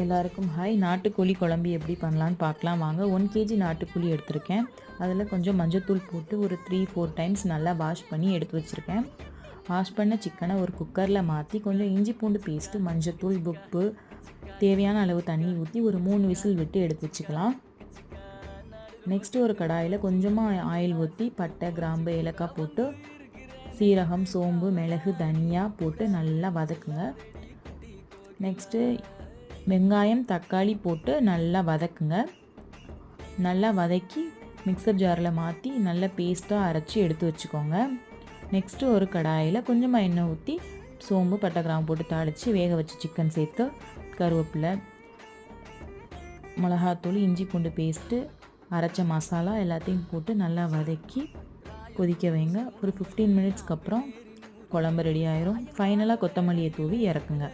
எல்லாருக்கும் ஹாய். நாட்டுக்கோழி குழம்பு எப்படி பண்ணலான்னு பார்க்கலாம். வாங்க ஒன் கேஜி நாட்டுக்கோழி எடுத்திருக்கேன். அதில் கொஞ்சம் மஞ்சத்தூள் போட்டு ஒரு த்ரீ ஃபோர் டைம்ஸ் நல்லா வாஷ் பண்ணி எடுத்து வச்சுருக்கேன். வாஷ் பண்ண சிக்கனை ஒரு குக்கரில் மாற்றி கொஞ்சம் இஞ்சி பூண்டு பேஸ்ட்டு மஞ்சத்தூள் உப்பு தேவையான அளவு தண்ணி ஊற்றி ஒரு மூணு விசில் விட்டு எடுத்து வச்சுக்கலாம். நெக்ஸ்ட்டு ஒரு கடாயில் கொஞ்சமாக ஆயில் ஊற்றி பட்டை கிராம்பு ஏலக்காய் போட்டு சீரகம் சோம்பு மிளகு தனியாக போட்டு நல்லா வதக்குங்க. நெக்ஸ்ட்டு வெங்காயம் தக்காளி போட்டு நல்லா வதக்குங்க. நல்லா வதக்கி மிக்சர் ஜாரில் மாற்றி நல்லா பேஸ்ட்டாக அரைச்சி எடுத்து வச்சுக்கோங்க. நெக்ஸ்ட்டு ஒரு கடாயில் கொஞ்சமாக எண்ணெய் ஊற்றி சோம்பு பட்டை கிராம்பு போட்டு தாளித்து வேக வச்சு சிக்கன் சேர்த்து கருவேப்பிலை மிளகாத்தூள் இஞ்சி பூண்டு பேஸ்ட்டு அரைச்ச மசாலா எல்லாத்தையும் போட்டு நல்லா வதக்கி கொதிக்க வைங்க. ஒரு ஃபிஃப்டீன் மினிட்ஸ்க்கு அப்புறம் குழம்பு ரெடி ஆயிரும். ஃபைனலாக கொத்தமல்லியை தூவி இறக்குங்க.